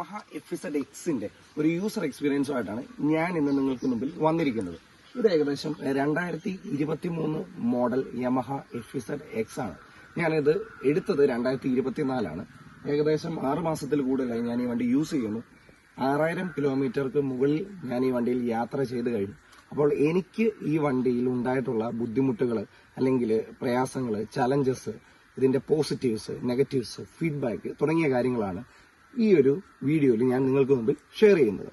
Yamaha F Z എക്സിന്റെ ഒരു user എക്സ്പീരിയൻസുമായിട്ടാണ് ഞാൻ ഇന്ന് നിങ്ങൾക്ക് മുമ്പിൽ വന്നിരിക്കുന്നത്. ഇത് ഏകദേശം രണ്ടായിരത്തി ഇരുപത്തി മൂന്ന് model Yamaha F Z X ആണ്. ഞാനിത് എടുത്തത് രണ്ടായിരത്തി ഇരുപത്തിനാലാണ് ഏകദേശം ആറ് മാസത്തിൽ കൂടുതലായി ഞാൻ ഈ വണ്ടി യൂസ് ചെയ്യുന്നു. ആറായിരം കിലോമീറ്റർക്ക് മുകളിൽ ഞാൻ ഈ വണ്ടിയിൽ യാത്ര ചെയ്ത് കഴിഞ്ഞു. അപ്പോൾ എനിക്ക് ഈ വണ്ടിയിൽ ഉണ്ടായിട്ടുള്ള ബുദ്ധിമുട്ടുകൾ അല്ലെങ്കിൽ പ്രയാസങ്ങൾ ചലഞ്ചസ് ഇതിന്റെ പോസിറ്റീവ്സ് നെഗറ്റീവ്സ് ഫീഡ്ബാക്ക് തുടങ്ങിയ കാര്യങ്ങളാണ് ഈ ഒരു വീഡിയോയിൽ ഞാൻ നിങ്ങൾക്ക് മുമ്പിൽ ഷെയർ ചെയ്യുന്നത്.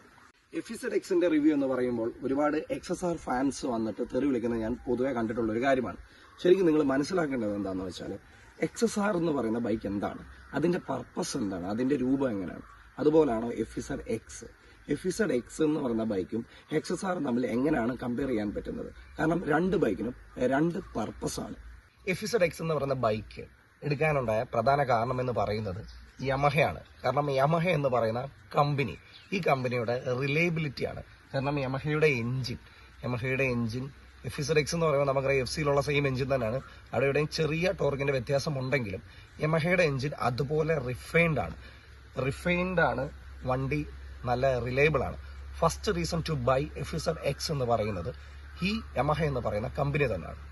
എഫിസഡ് എക്സിന്റെ റിവ്യൂ എന്ന് പറയുമ്പോൾ ഒരുപാട് എക്സസ് ആർ ഫാൻസ് വന്നിട്ട് തെറി വിളിക്കുന്നത് ഞാൻ പൊതുവെ കണ്ടിട്ടുള്ള ഒരു കാര്യമാണ്. ശരിക്കും നിങ്ങൾ മനസ്സിലാക്കേണ്ടത് എന്താണെന്ന് വെച്ചാൽ എക്സസ് ആർ എന്ന് പറയുന്ന ബൈക്ക് എന്താണ്? അതിന്റെ പർപ്പസ് എന്താണ്? അതിന്റെ രൂപം എങ്ങനെയാണ്? അതുപോലാണോ എഫിസഡ് എക്സ് എഫിസഡ് എക്സ് എന്ന് പറയുന്ന ബൈക്കും എക്സസ് ആർ തമ്മിൽ എങ്ങനെയാണ് കമ്പയർ ചെയ്യാൻ പറ്റുന്നത്? കാരണം രണ്ട് ബൈക്കിനും രണ്ട് പർപ്പസ് ആണ്. എഫിസഡ് എക്സ് എന്ന് പറയുന്ന ബൈക്ക് എടുക്കാനുണ്ടായ പ്രധാന കാരണം എന്ന് പറയുന്നത് യമഹയാണ്. കാരണം യമഹ എന്ന് പറയുന്ന കമ്പനി. ഈ കമ്പനിയുടെ റിലയബിലിറ്റി ആണ്. കാരണം യമഹയുടെ എൻജിൻ യമഹയുടെ എഞ്ചിൻ എഫിസഡ് എക്സ് എന്ന് പറയുമ്പോൾ നമുക്കറിയാം എഫ് സിയിലുള്ള സെയിം എഞ്ചിൻ തന്നെയാണ്. അവിടെ ഇവിടെയും ചെറിയ ടോർക്കിന്റെ വ്യത്യാസം ഉണ്ടെങ്കിലും യമഹയുടെ എഞ്ചിൻ അതുപോലെ റിഫൈൻഡ് ആണ്. റിഫൈൻഡ് ആണ് വണ്ടി നല്ല റിലയബിൾ ആണ്. First reason to buy F Z X എന്ന് പറയുന്നത് ഈ യമഹ എന്ന് പറയുന്ന കമ്പനി തന്നെയാണ്.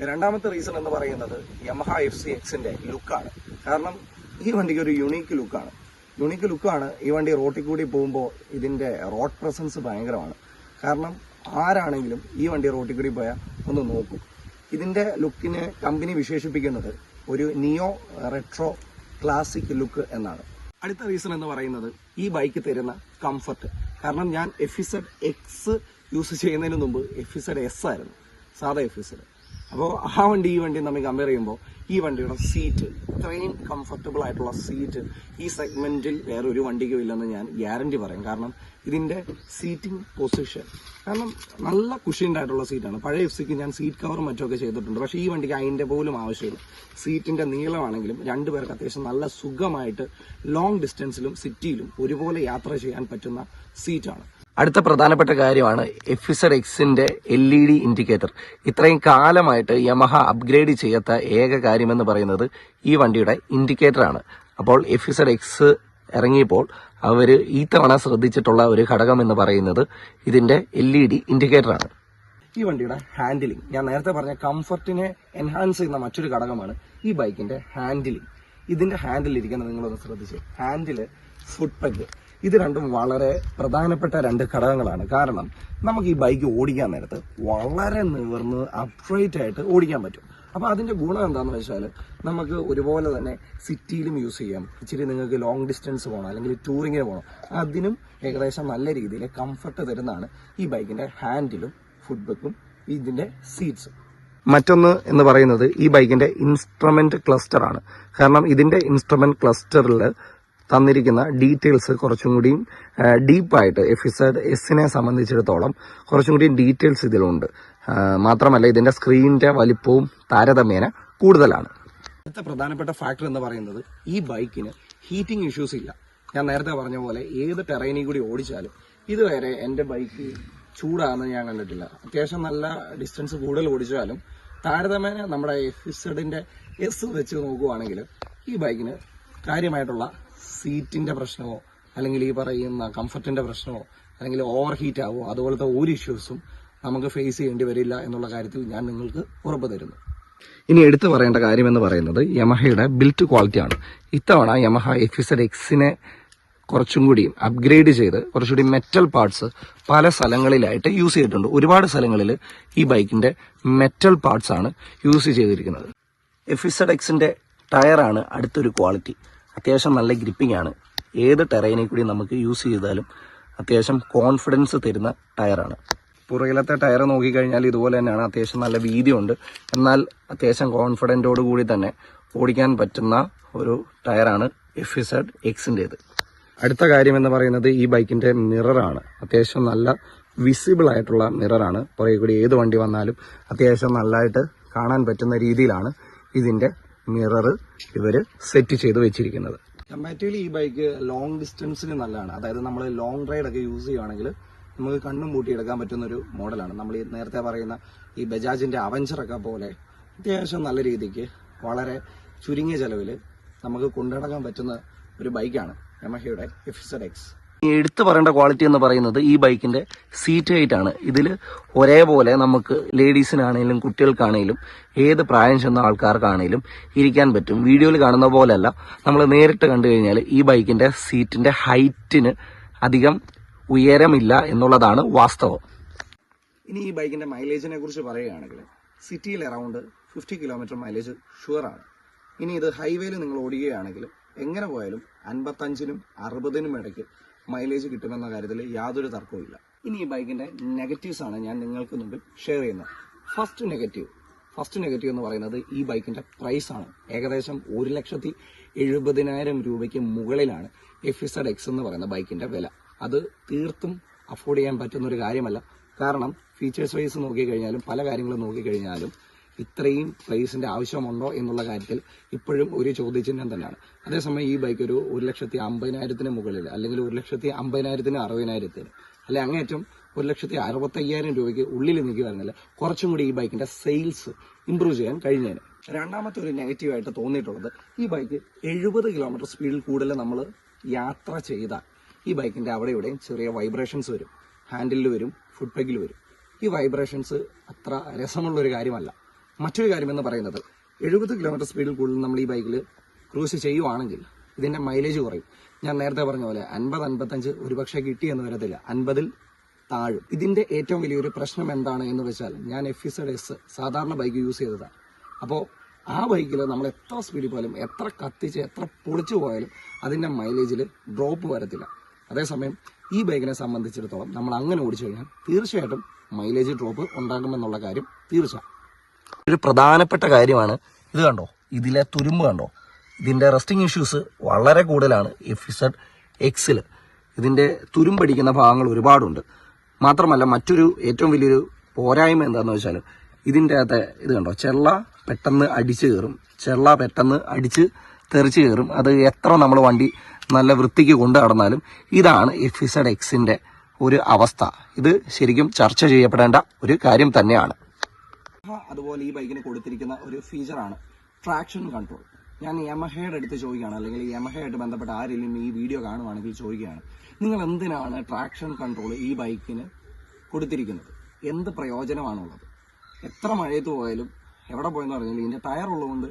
രണ്ടാമത്തെ റീസൺ എന്ന് പറയുന്നത് യമഹ എഫ് സി എക്സിന്റെ ലുക്കാണ് കാരണം ഈ വണ്ടിക്ക് ഒരു യുണീക്ക് ലുക്കാണ് യുണീക്ക് ലുക്കാണ് ഈ വണ്ടി റോട്ടിൽ കൂടി പോകുമ്പോൾ ഇതിന്റെ റോഡ് പ്രസൻസ് ഭയങ്കരമാണ്. കാരണം ആരാണെങ്കിലും ഈ വണ്ടി റോട്ടിൽ കൂടി പോയാൽ ഒന്ന് നോക്കും. ഇതിന്റെ ലുക്കിനെ കമ്പനി വിശേഷിപ്പിക്കുന്നത് ഒരു നിയോ റെട്രോ ക്ലാസിക് ലുക്ക് എന്നാണ്. അടുത്ത റീസൺ എന്ന് പറയുന്നത് ഈ ബൈക്ക് തരുന്ന കംഫർട്ട് കാരണം ഞാൻ എഫിസഡ് എക്സ് യൂസ് ചെയ്യുന്നതിന് മുമ്പ് എഫിസഡ് എസ് ആയിരുന്നു. സാധാ എഫിസഡ് അപ്പോൾ ആ വണ്ടി ഈ വണ്ടി നമ്മൾ കമ്പയർ ചെയ്യുമ്പോൾ ഈ വണ്ടിയുടെ സീറ്റ് ഇത്രയും കംഫർട്ടബിൾ ആയിട്ടുള്ള സീറ്റ് ഈ സെഗ്മെന്റിൽ വേറെ ഒരു വണ്ടിക്കും ഇല്ലെന്ന് ഞാൻ ഗ്യാരണ്ടി പറയും. കാരണം ഇതിന്റെ സീറ്റിംഗ് പൊസിഷൻ കാരണം നല്ല കുഷ്യൻഡ് ആയിട്ടുള്ള സീറ്റാണ് പഴയ എഫ് സിക്ക് ഞാൻ സീറ്റ് കവറും മറ്റുമൊക്കെ ചെയ്തിട്ടുണ്ട്. പക്ഷേ ഈ വണ്ടിക്ക് അതിന്റെ പോലും ആവശ്യമില്ല. സീറ്റിന്റെ നീളമാണെങ്കിലും രണ്ടുപേർക്ക് അത്യാവശ്യം നല്ല സുഖമായിട്ട് ലോങ് ഡിസ്റ്റൻസിലും സിറ്റിയിലും ഒരുപോലെ യാത്ര ചെയ്യാൻ പറ്റുന്ന സീറ്റാണ് അടുത്ത പ്രധാനപ്പെട്ട കാര്യമാണ് എഫിസർ എക്സിന്റെ എൽ ഇ ഡി ഇൻഡിക്കേറ്റർ ഇത്രയും കാലമായിട്ട് യമഹ അപ്ഗ്രേഡ് ചെയ്യാത്ത ഏക കാര്യമെന്ന് പറയുന്നത് ഈ വണ്ടിയുടെ ഇൻഡിക്കേറ്ററാണ് അപ്പോൾ എഫിസർ എക്സ് ഇറങ്ങിയപ്പോൾ അവർ ഈ തവണ ശ്രദ്ധിച്ചിട്ടുള്ള ഒരു ഘടകം എന്ന് പറയുന്നത് ഇതിന്റെ എൽ ഇ ഡി ഇൻഡിക്കേറ്റർ ആണ്. ഈ വണ്ടിയുടെ ഹാൻഡിലിംഗ് ഞാൻ നേരത്തെ പറഞ്ഞ കംഫർട്ടിനെ എൻഹാൻസ് ചെയ്യുന്ന മറ്റൊരു ഘടകമാണ് ഈ ബൈക്കിന്റെ ഹാൻഡിലിംഗ് ഇതിന്റെ ഹാൻഡിൽ ഇരിക്കുന്നത് നിങ്ങളൊന്ന് ശ്രദ്ധിച്ച്. ഹാൻഡിൽ ഫുഡ് പെഗ് ഇത് രണ്ടും വളരെ പ്രധാനപ്പെട്ട രണ്ട് ഘടകങ്ങളാണ്. കാരണം നമുക്ക് ഈ ബൈക്ക് ഓടിക്കാൻ നേരത്ത് വളരെ നിവർന്ന് അപ്രൈറ്റ് ആയിട്ട് ഓടിക്കാൻ പറ്റും. അപ്പോൾ അതിന്റെ ഗുണം എന്താണെന്ന് വെച്ചാൽ നമുക്ക് ഒരുപോലെ തന്നെ സിറ്റിയിലും യൂസ് ചെയ്യാം. ഇച്ചിരി നിങ്ങൾക്ക് ലോങ് ഡിസ്റ്റൻസ് പോകണം അല്ലെങ്കിൽ ടൂറിങ്ങിന് പോകണം അതിനും ഏകദേശം നല്ല രീതിയിൽ കംഫർട്ട് തരുന്നതാണ് ഈ ബൈക്കിന്റെ ഹാൻഡിലും ഫുഡ്ബക്കും ഇതിന്റെ സീറ്റ്സും മറ്റൊന്ന് എന്ന് പറയുന്നത് ഈ ബൈക്കിന്റെ ഇൻസ്ട്രുമെന്റ് ക്ലസ്റ്റർ ആണ്. കാരണം ഇതിന്റെ ഇൻസ്ട്രുമെന്റ് ക്ലസ്റ്ററിൽ തന്നിരിക്കുന്ന ഡീറ്റെയിൽസ് കുറച്ചും കൂടിയും ഡീപ്പായിട്ട് എഫ് ഇസഡ് എസിനെ സംബന്ധിച്ചിടത്തോളം കുറച്ചും കൂടി ഡീറ്റെയിൽസ് ഇതിലുണ്ട്. മാത്രമല്ല ഇതിന്റെ സ്ക്രീനിന്റെ വലിപ്പവും താരതമ്യേന കൂടുതലാണ്. അടുത്ത പ്രധാനപ്പെട്ട ഫാക്ടർ എന്ന് പറയുന്നത് ഈ ബൈക്കിന് ഹീറ്റിംഗ് ഇഷ്യൂസ് ഇല്ല. ഞാൻ നേരത്തെ പറഞ്ഞ പോലെ ഏത് ടെറൈനിൽ കൂടി ഓടിച്ചാലും ഇതുവരെ എന്റെ ബൈക്ക് ചൂടാണെന്ന് ഞാൻ കണ്ടിട്ടില്ല. അത്യാവശ്യം നല്ല ഡിസ്റ്റൻസ് കൂടുതൽ ഓടിച്ചാലും താരതമ്യേന നമ്മുടെ എഫിസഡിന്റെ എസ് വെച്ച് നോക്കുവാണെങ്കിൽ ഈ ബൈക്കിന് കാര്യമായിട്ടുള്ള സീറ്റിന്റെ പ്രശ്നമോ അല്ലെങ്കിൽ ഈ പറയുന്ന കംഫർട്ടിന്റെ പ്രശ്നമോ അല്ലെങ്കിൽ ഓവർ ഹീറ്റ് ആവോ അതുപോലത്തെ ഒരു ഇഷ്യൂസും നമുക്ക് ഫേസ് ചെയ്യേണ്ടി വരില്ല എന്നുള്ള കാര്യത്തിൽ ഞാൻ നിങ്ങൾക്ക് ഉറപ്പ് തരുന്നു. ഇനി എടുത്തു പറയേണ്ട കാര്യം എന്ന് പറയുന്നത് യമഹയുടെ ബിൽറ്റ് ക്വാളിറ്റി ആണ്. ഇത്തവണ യമഹ എഫ് എഫിസഡ് എക്സിനെ കുറച്ചും കൂടി അപ്ഗ്രേഡ് ചെയ്ത് കുറച്ചുകൂടി മെറ്റൽ പാർട്സ് പല സ്ഥലങ്ങളിലായിട്ട് യൂസ് ചെയ്തിട്ടുണ്ട്. ഒരുപാട് സ്ഥലങ്ങളിൽ ഈ ബൈക്കിന്റെ മെറ്റൽ പാർട്സ് ആണ് യൂസ് ചെയ്തിരിക്കുന്നത്. എഫ് എഫിസഡ് എക്സിന്റെ ടയറാണ് അടുത്തൊരു ക്വാളിറ്റി അത്യാവശ്യം നല്ല ഗ്രിപ്പിംഗ് ആണ്. ഏത് ടെറൈനിൽ കൂടി നമുക്ക് യൂസ് ചെയ്താലും അത്യാവശ്യം കോൺഫിഡൻസ് തരുന്ന ടയറാണ് പുറകിലത്തെ ടയർ നോക്കിക്കഴിഞ്ഞാൽ ഇതുപോലെ തന്നെയാണ്. അത്യാവശ്യം നല്ല വീതിയുണ്ട്. എന്നാൽ അത്യാവശ്യം കോൺഫിഡന്റോട് കൂടി തന്നെ ഓടിക്കാൻ പറ്റുന്ന ഒരു ടയറാണ് എഫ് ഇസഡ് എക്സിന്റേത് അടുത്ത കാര്യം എന്ന് പറയുന്നത് ഈ ബൈക്കിന്റെ മിററാണ് അത്യാവശ്യം നല്ല വിസിബിൾ ആയിട്ടുള്ള മിററാണ് പുറകെ കൂടി ഏത് വണ്ടി വന്നാലും അത്യാവശ്യം നല്ലതായിട്ട് കാണാൻ പറ്റുന്ന രീതിയിലാണ് ഇതിന്റെ മിറർ ഇവർ സെറ്റ് ചെയ്ത് വെച്ചിരിക്കുന്നത്. കമ്പാരിറ്റീവ്ലി ഈ ബൈക്ക് ലോങ് ഡിസ്റ്റൻസിന് നല്ലതാണ്. അതായത് നമ്മൾ ലോങ് റൈഡ് ഒക്കെ യൂസ് ചെയ്യുകയാണെങ്കിൽ നമുക്ക് കണ്ണും പൂട്ടി എടുക്കാൻ പറ്റുന്ന ഒരു മോഡലാണ്. നമ്മൾ ഈ നേരത്തെ പറയുന്ന ഈ ബജാജിന്റെ അവഞ്ചർ ഒക്കെ പോലെ അത്യാവശ്യം നല്ല രീതിക്ക് വളരെ ചുരുങ്ങിയ ചെലവിൽ നമുക്ക് കൊണ്ടുനടക്കാൻ പറ്റുന്ന ഒരു ബൈക്കാണ് യമഹയുടെ എഫിസഡ് എക്സ് എടുത്തു പറയേണ്ട ക്വാളിറ്റി എന്ന് പറയുന്നത് ഈ ബൈക്കിന്റെ സീറ്റ് ഹൈറ്റ് ആണ്. ഇതിൽ ഒരേപോലെ നമുക്ക് ലേഡീസിനാണെങ്കിലും കുട്ടികൾക്കാണെങ്കിലും ഏത് പ്രായം ചെന്ന ആൾക്കാർക്കാണെങ്കിലും ഇരിക്കാൻ പറ്റും. വീഡിയോയിൽ കാണുന്ന പോലെയല്ല. നമ്മൾ നേരിട്ട് കണ്ടു കഴിഞ്ഞാൽ ഈ ബൈക്കിന്റെ സീറ്റിന്റെ ഹൈറ്റിന് അധികം ഉയരമില്ല എന്നുള്ളതാണ് വാസ്തവം. ഇനി ഈ ബൈക്കിന്റെ മൈലേജിനെ കുറിച്ച് പറയുകയാണെങ്കിൽ സിറ്റിയിൽ അറൗണ്ട് ഫിഫ്റ്റി കിലോമീറ്റർ മൈലേജ് ഷുവറാണ് ഇനി ഇത് ഹൈവേയിൽ നിങ്ങൾ ഓടിക്കുകയാണെങ്കിൽ എങ്ങനെ പോയാലും അൻപത്തഞ്ചിനും അറുപതിനും ഇടയ്ക്ക് മൈലേജ് കിട്ടുമെന്ന കാര്യത്തിൽ യാതൊരു തർക്കവുമില്ല ഇനി ഈ ബൈക്കിന്റെ നെഗറ്റീവ്സ് ആണ് ഞാൻ നിങ്ങൾക്ക് മുമ്പിൽ ഷെയർ ചെയ്യുന്നത്. ഫസ്റ്റ് നെഗറ്റീവ് ഫസ്റ്റ് നെഗറ്റീവ് എന്ന് പറയുന്നത് ഈ ബൈക്കിന്റെ പ്രൈസ് ആണ്. ഏകദേശം ഒരു ലക്ഷത്തി എഴുപതിനായിരം രൂപയ്ക്ക് മുകളിലാണ് എഫിസഡ് എക്സ് എന്ന് പറയുന്ന ബൈക്കിന്റെ വില. അത് തീർത്തും അഫോർഡ് ചെയ്യാൻ പറ്റുന്ന ഒരു കാര്യമല്ല. കാരണം ഫീച്ചേഴ്സ് വൈസ് നോക്കിക്കഴിഞ്ഞാലും പല കാര്യങ്ങളും നോക്കിക്കഴിഞ്ഞാലും ഇത്രയും പ്രൈസിന്റെ ആവശ്യമുണ്ടോ എന്നുള്ള കാര്യത്തിൽ ഇപ്പോഴും ഒരു ചോദ്യചിഹ്നം തന്നെയാണ്. അതേസമയം ഈ ബൈക്ക് ഒരു ഒരു ലക്ഷത്തി അമ്പതിനായിരത്തിന് മുകളിൽ അല്ലെങ്കിൽ ഒരു ലക്ഷത്തി അമ്പതിനായിരത്തിന് അറുപതിനായിരത്തിന് അല്ലെ അങ്ങേറ്റം ഒരു ലക്ഷത്തി അറുപത്തയ്യായിരം രൂപയ്ക്ക് ഉള്ളിൽ നിൽക്കുകയായിരുന്നില്ല കുറച്ചും കൂടി ഈ ബൈക്കിന്റെ സെയിൽസ് ഇമ്പ്രൂവ് ചെയ്യാൻ കഴിഞ്ഞേനെ. രണ്ടാമത്തെ ഒരു നെഗറ്റീവായിട്ട് തോന്നിയിട്ടുള്ളത് ഈ ബൈക്ക് എഴുപത് കിലോമീറ്റർ സ്പീഡിൽ കൂടുതൽ നമ്മൾ യാത്ര ചെയ്താൽ ഈ ബൈക്കിന്റെ അവിടെ ഇവിടെയും ചെറിയ വൈബ്രേഷൻസ് വരും. ഹാൻഡിലിൽ വരും ഫുഡ് പെഗിൽ വരും. ഈ വൈബ്രേഷൻസ് അത്ര രസമുള്ളൊരു കാര്യമല്ല. മറ്റൊരു കാര്യം എന്ന് പറയുന്നത് എഴുപത് കിലോമീറ്റർ സ്പീഡിൽ കൂടുതൽ നമ്മൾ ഈ ബൈക്കിൽ ക്രൂസ് ചെയ്യുവാണെങ്കിൽ ഇതിന്റെ മൈലേജ് കുറയും. ഞാൻ നേരത്തെ പറഞ്ഞ പോലെ അൻപത് അൻപത്തഞ്ച് ഒരുപക്ഷെ കിട്ടിയെന്ന് വരത്തില്ല. അൻപതിൽ താഴും. ഇതിന്റെ ഏറ്റവും വലിയൊരു പ്രശ്നം എന്താണ് എന്ന് വെച്ചാൽ ഞാൻ എഫ് ഇസഡ് എസ് സാധാരണ ബൈക്ക് യൂസ് ചെയ്തതാണ്. അപ്പോൾ ആ ബൈക്കിൽ നമ്മൾ എത്ര സ്പീഡിൽ പോയാലും എത്ര കത്തിച്ച് എത്ര പൊളിച്ചു പോയാലും അതിന്റെ മൈലേജിൽ ഡ്രോപ്പ് വരത്തില്ല. അതേസമയം ഈ ബൈക്കിനെ സംബന്ധിച്ചിടത്തോളം നമ്മൾ അങ്ങനെ ഓടിച്ചു കഴിഞ്ഞാൽ തീർച്ചയായിട്ടും മൈലേജ് ഡ്രോപ്പ് ഉണ്ടാകുമെന്നുള്ള കാര്യം തീർച്ച ഒരു പ്രധാനപ്പെട്ട കാര്യമാണ്. ഇത് കണ്ടോ? ഇതിലെ തുരുമ്പ് കണ്ടോ? ഇതിന്റെ റെസ്റ്റിംഗ് ഇഷ്യൂസ് വളരെ കൂടുതലാണ് എഫിസഡ് എക്സിൽ ഇതിന്റെ തുരുമ്പടിക്കുന്ന ഭാഗങ്ങൾ ഒരുപാടുണ്ട്. മാത്രമല്ല മറ്റൊരു ഏറ്റവും വലിയൊരു പോരായ്മ എന്താണെന്ന് വെച്ചാൽ ഇതിന്റെ അകത്തെ ഇത് കണ്ടോ? ചെള്ള പെട്ടെന്ന് അടിച്ച് കയറും. ചെള്ള പെട്ടെന്ന് അടിച്ച് തെറിച്ച് കയറും. അത് എത്ര നമ്മൾ വണ്ടി നല്ല വൃത്തിക്ക് കൊണ്ടു നടന്നാലും ഇതാണ് എഫിസഡ് എക്സിന്റെ ഒരു അവസ്ഥ. ഇത് ശരിക്കും ചർച്ച ചെയ്യപ്പെടേണ്ട ഒരു കാര്യം തന്നെയാണ്. അതുപോലെ ഈ ബൈക്കിന് കൊടുത്തിരിക്കുന്ന ഒരു ഫീച്ചറാണ് ട്രാക്ഷൻ കൺട്രോൾ ഞാൻ യമഹയുടെ അടുത്ത് ചോദിക്കുകയാണ് അല്ലെങ്കിൽ യമഹയായിട്ട് ബന്ധപ്പെട്ട ആരെങ്കിലും ഈ വീഡിയോ കാണുവാണെങ്കിൽ ചോദിക്കുകയാണ് നിങ്ങൾ എന്തിനാണ് ട്രാക്ഷൻ കൺട്രോൾ ഈ ബൈക്കിന് കൊടുത്തിരിക്കുന്നത്? എന്ത് പ്രയോജനമാണുള്ളത്? എത്ര മഴയത്ത് പോയാലും എവിടെ പോയെന്ന് പറഞ്ഞാലും ഇതിന്റെ ടയർ ഉള്ളതുകൊണ്ട്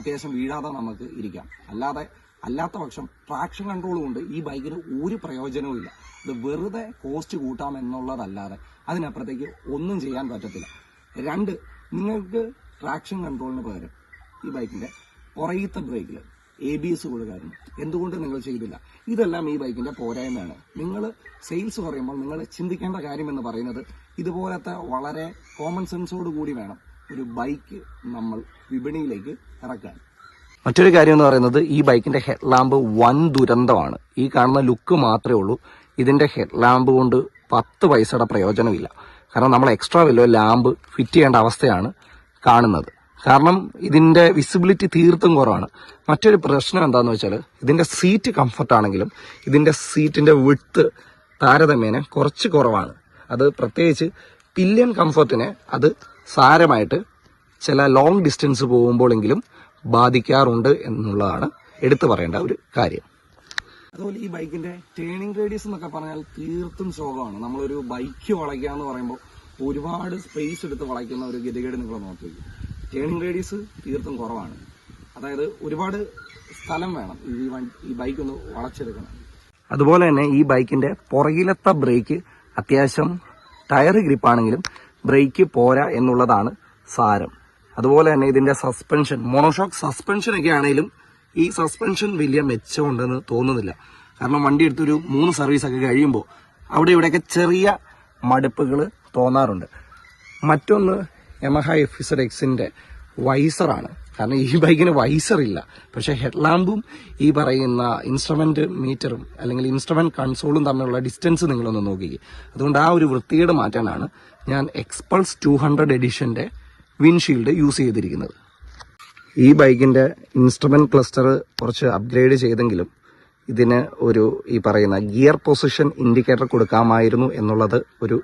അത്യാവശ്യം വീഴാതെ നമുക്ക് ഇരിക്കാം. അല്ലാതെ അല്ലാത്ത പക്ഷം ട്രാക്ഷൻ കൺട്രോൾ കൊണ്ട് ഈ ബൈക്കിന് ഒരു പ്രയോജനവും ഇല്ല. ഇത് വെറുതെ കോസ്റ്റ് കൂട്ടാം എന്നുള്ളതല്ലാതെ അതിനപ്പുറത്തേക്ക് ഒന്നും ചെയ്യാൻ പറ്റത്തില്ല. രണ്ട് നിങ്ങൾക്ക് ട്രാക്ഷൻ കൺട്രോളിന് പകരം ഈ ബൈക്കിന്റെ പുറയത്തെ ബ്രേക്കിൽ എ ബി എസ് കൊടുക്കാറുണ്ട് എന്തുകൊണ്ട് നിങ്ങൾ ചെയ്തില്ല. ഇതെല്ലാം ഈ ബൈക്കിന്റെ പോരായ്മയാണ്. നിങ്ങൾ സെയിൽസ് പറയുമ്പോൾ നിങ്ങൾ ചിന്തിക്കേണ്ട കാര്യം എന്ന് പറയുന്നത് ഇതുപോലത്തെ വളരെ കോമൺ സെൻസോട് കൂടി വേണം ഒരു ബൈക്ക് നമ്മൾ വിപണിയിലേക്ക് ഇറക്കാൻ. മറ്റൊരു കാര്യം എന്ന് പറയുന്നത് ഈ ബൈക്കിന്റെ ഹെഡ് ലാമ്പ് വൻ ദുരന്തമാണ്. ഈ കാണുന്ന ലുക്ക് മാത്രമേ ഉള്ളൂ. ഇതിന്റെ ഹെഡ് ലാമ്പ് കൊണ്ട് പത്ത് പൈസയുടെ പ്രയോജനമില്ല. കാരണം നമ്മൾ എക്സ്ട്രാ വല്ലോ ലാമ്പ് ഫിറ്റ് ചെയ്യേണ്ട അവസ്ഥയാണ് കാണുന്നത്. കാരണം ഇതിന്റെ വിസിബിലിറ്റി തീർത്തും കുറവാണ്. മറ്റൊരു പ്രശ്നം എന്താണെന്ന് വെച്ചാൽ ഇതിന്റെ സീറ്റ് കംഫർട്ട് ആണെങ്കിലും ഇതിന്റെ സീറ്റിന്റെ വിട്ത്ത് താരതമ്യേന കുറച്ച് കുറവാണ്. അത് പ്രത്യേകിച്ച് പില്യൻ കംഫർട്ടിനെ അത് സാരമായിട്ട് ചില ലോങ് ഡിസ്റ്റൻസ് പോകുമ്പോഴെങ്കിലും ബാധിക്കാറുണ്ട് എന്നുള്ളതാണ് എടുത്തു പറയേണ്ട ഒരു കാര്യം. അതുപോലെ ഈ ബൈക്കിന്റെ ടേണിംഗ് റേഡിയസ് എന്നൊക്കെ പറഞ്ഞാൽ തീർത്തും ശോകമാണ് നമ്മളൊരു ബൈക്ക് വളയ്ക്കുക എന്ന് പറയുമ്പോൾ ഒരുപാട് സ്പേസ് എടുത്ത് വളയ്ക്കുന്ന ഒരു ഗതികേട് നിങ്ങൾ നോക്കി ടേണിംഗ് റേഡിയസ് തീർത്തും കുറവാണ്. അതായത് ഒരുപാട് സ്ഥലം വേണം ഈ ഈ ബൈക്ക് ഒന്ന് വളച്ചെടുക്കണം അതുപോലെ തന്നെ ഈ ബൈക്കിന്റെ പുറകിലത്തെ ബ്രേക്ക് അത്യാവശ്യം ടയർ ഗ്രിപ്പാണെങ്കിലും ബ്രേക്ക് പോരാ എന്നുള്ളതാണ് സാരം. അതുപോലെ തന്നെ ഇതിന്റെ സസ്പെൻഷൻ മോണോഷോക്ക് സസ്പെൻഷൻ ഒക്കെ ആണെങ്കിലും ഈ സസ്പെൻഷൻ വലിയ മെച്ചമുണ്ടെന്ന് തോന്നുന്നില്ല. കാരണം വണ്ടി എടുത്തൊരു മൂന്ന് സർവീസ് ഒക്കെ കഴിയുമ്പോൾ അവിടെ ഇവിടെയൊക്കെ ചെറിയ മടുപ്പുകൾ തോന്നാറുണ്ട്. മറ്റൊന്ന് യമഹ ഇസഡ് എക്സിന്റെ വൈസറാണ് കാരണം ഈ ബൈക്കിന് വൈസറില്ല പക്ഷെ ഹെഡ്ലാമ്പും ഈ പറയുന്ന ഇൻസ്ട്രുമെന്റ് മീറ്ററും അല്ലെങ്കിൽ ഇൻസ്ട്രുമെന്റ് കൺസോളും തമ്മിലുള്ള ഡിസ്റ്റൻസ് നിങ്ങളൊന്ന് നോക്കിക്കുക അതുകൊണ്ട് ആ ഒരു വൃത്തികേട് മാറ്റാനാണ് ഞാൻ എക്സ്പൾസ് ടു ഹൺഡ്രഡ് എഡിഷന്റെ വിൻഷീൽഡ് യൂസ് ചെയ്തിരിക്കുന്നത്. ഈ ബൈക്കിന്റെ ഇൻസ്ട്രുമെന്റ് ക്ലസ്റ്റർ കുറച്ച് അപ്ഗ്രേഡ് ചെയ്തെങ്കിലും ഇതിന് ഒരു ഈ പറയുന്ന ഗിയർ പൊസിഷൻ ഇൻഡിക്കേറ്റർ കൊടുക്കാമായിരുന്നു എന്നുള്ളത് ഒരു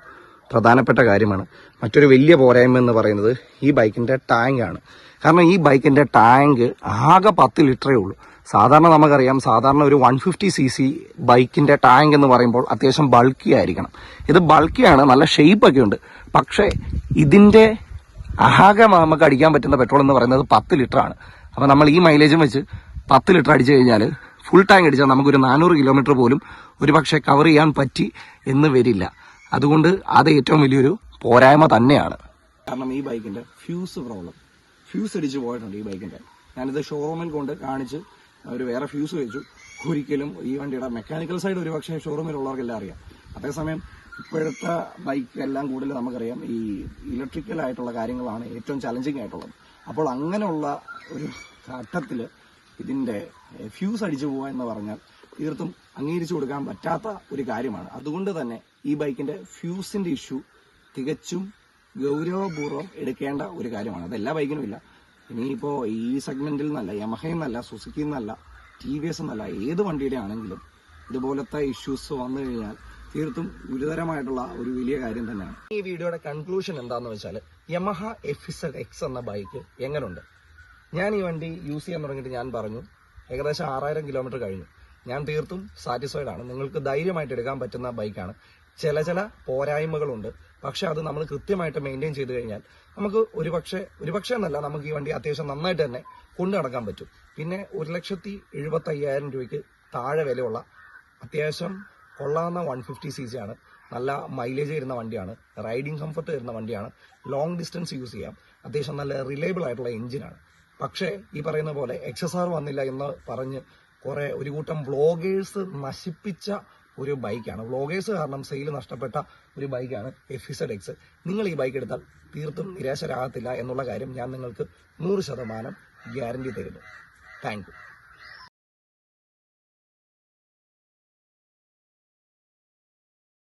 പ്രധാനപ്പെട്ട കാര്യമാണ്. മറ്റൊരു വലിയ പോരായ്മ എന്ന് പറയുന്നത് ഈ ബൈക്കിന്റെ ടാങ്ക് ആണ്. കാരണം ഈ ബൈക്കിന്റെ ടാങ്ക് ആകെ പത്ത് ലിറ്ററേ ഉള്ളൂ. സാധാരണ നമുക്കറിയാം സാധാരണ ഒരു വൺ ഫിഫ്റ്റി സി സി ബൈക്കിന്റെ ടാങ്ക് എന്ന് പറയുമ്പോൾ അത്യാവശ്യം ബൾക്കി ആയിരിക്കണം. ഇത് ബൾക്കിയാണ് നല്ല ഷെയ്പ്പൊക്കെ ഉണ്ട്. പക്ഷേ ഇതിന്റെ ആകെ നമുക്ക് അടിക്കാൻ പറ്റുന്ന പെട്രോൾ എന്ന് പറയുന്നത് പത്ത് ലിറ്ററാണ് അപ്പോൾ അപ്പൊ നമ്മൾ ഈ മൈലേജും വെച്ച് പത്ത് ലിറ്റർ അടിച്ചു കഴിഞ്ഞാൽ ഫുൾ ടാങ്ക് അടിച്ചാൽ നമുക്കൊരു നാനൂറ് കിലോമീറ്റർ പോലും ഒരു പക്ഷേ കവർ ചെയ്യാൻ പറ്റി എന്ന് വരില്ല. അതുകൊണ്ട് അത് ഏറ്റവും വലിയൊരു പോരായ്മ തന്നെയാണ്. കാരണം ഈ ബൈക്കിന്റെ ഫ്യൂസ് പ്രോബ്ലം ഫ്യൂസ് അടിച്ച് പോയിട്ടുണ്ട് ഈ ബൈക്കിന്റെ ഞാനിത് ഷോറൂമിൽ കൊണ്ട് കാണിച്ച് അവർ വേറെ ഫ്യൂസ് വെച്ചു. ഒരിക്കലും ഈ വണ്ടിയുടെ മെക്കാനിക്കൽ സൈഡ് ഒരു പക്ഷേ ഷോറൂമിലുള്ളവർക്കെല്ലാം അറിയാം. അതേസമയം ഇപ്പോഴത്തെ ബൈക്ക് എല്ലാം കൂടുതൽ നമുക്കറിയാം ഈ ഇലക്ട്രിക്കൽ ആയിട്ടുള്ള കാര്യങ്ങളാണ് ഏറ്റവും ചലഞ്ചിങ് ആയിട്ടുള്ളത്. അപ്പോൾ അങ്ങനെയുള്ള ഒരു ഘട്ടത്തിൽ ഇതിന്റെ ഫ്യൂസ് അടിച്ചു പോവുക എന്ന് പറഞ്ഞാൽ തീർത്തും അംഗീകരിച്ചു കൊടുക്കാൻ പറ്റാത്ത ഒരു കാര്യമാണ്. അതുകൊണ്ട് തന്നെ ഈ ബൈക്കിന്റെ ഫ്യൂസിന്റെ ഇഷ്യൂ തികച്ചും ഗൗരവപൂർവം എടുക്കേണ്ട ഒരു കാര്യമാണ്. അത് എല്ലാ ബൈക്കിനും ഇല്ല. ഇനിയിപ്പോൾ ഈ സെഗ്മെന്റിൽ നിന്നല്ല യമഹയിൽ നിന്നല്ല സുസുക്കിയിൽ നിന്നല്ല ടി വി എസ് എന്നല്ല ഏത് വണ്ടിയുടെ ആണെങ്കിലും ഇതുപോലത്തെ ഇഷ്യൂസ് വന്നു കഴിഞ്ഞാൽ തീർത്തും ഗുരുതരമായിട്ടുള്ള ഒരു വലിയ കാര്യം തന്നെയാണ്. ഈ വീഡിയോയുടെ കൺക്ലൂഷൻ എന്താന്ന് വെച്ചാൽ യമഹ എഫിസർ എക്സ് എന്ന ബൈക്ക് എങ്ങനെയുണ്ട് ഞാൻ ഈ വണ്ടി യൂസ് ചെയ്യാൻ തുടങ്ങിയിട്ട് ഞാൻ പറഞ്ഞു. ഏകദേശം ആറായിരം കിലോമീറ്റർ കഴിഞ്ഞു. ഞാൻ തീർത്തും സാറ്റിസ്ഫൈഡ് ആണ്. നിങ്ങൾക്ക് ധൈര്യമായിട്ട് എടുക്കാൻ പറ്റുന്ന ബൈക്കാണ് ചില ചില പോരായ്മകളുണ്ട്. പക്ഷെ അത് നമ്മൾ കൃത്യമായിട്ട് മെയിന്റെയിൻ ചെയ്ത് കഴിഞ്ഞാൽ നമുക്ക് ഒരുപക്ഷെ ഒരുപക്ഷെ എന്നല്ല നമുക്ക് ഈ വണ്ടി അത്യാവശ്യം നന്നായിട്ട് തന്നെ കൊണ്ടു നടക്കാൻ പറ്റും. പിന്നെ ഒരു ലക്ഷത്തി എഴുപത്തയ്യായിരം രൂപയ്ക്ക് താഴെ വിലയുള്ള അത്യാവശ്യം കൊള്ളാവുന്ന വൺ ഫിഫ്റ്റി സി സി ആണ്. നല്ല മൈലേജ് തരുന്ന വണ്ടിയാണ്. റൈഡിംഗ് കംഫർട്ട് തരുന്ന വണ്ടിയാണ്. ലോങ് ഡിസ്റ്റൻസ് യൂസ് ചെയ്യാം. അത്യാവശ്യം നല്ല റിലയബിൾ ആയിട്ടുള്ള എഞ്ചിനാണ് പക്ഷേ ഈ പറയുന്ന പോലെ എക്സ് ആർ വന്നില്ല എന്ന് പറഞ്ഞ് കുറെ ഒരു കൂട്ടം വ്ളോഗേഴ്സ് നശിപ്പിച്ച ഒരു ബൈക്കാണ് വ്ളോഗേഴ്സ് കാരണം സെയിൽ നഷ്ടപ്പെട്ട ഒരു ബൈക്കാണ് എഫ് ഇസഡ് എക്സ് നിങ്ങൾ ഈ ബൈക്ക് എടുത്താൽ തീർത്തും നിരാശരാകത്തില്ല എന്നുള്ള കാര്യം ഞാൻ നിങ്ങൾക്ക് നൂറ് ശതമാനം ഗ്യാരണ്ടി തരുന്നു. Thank you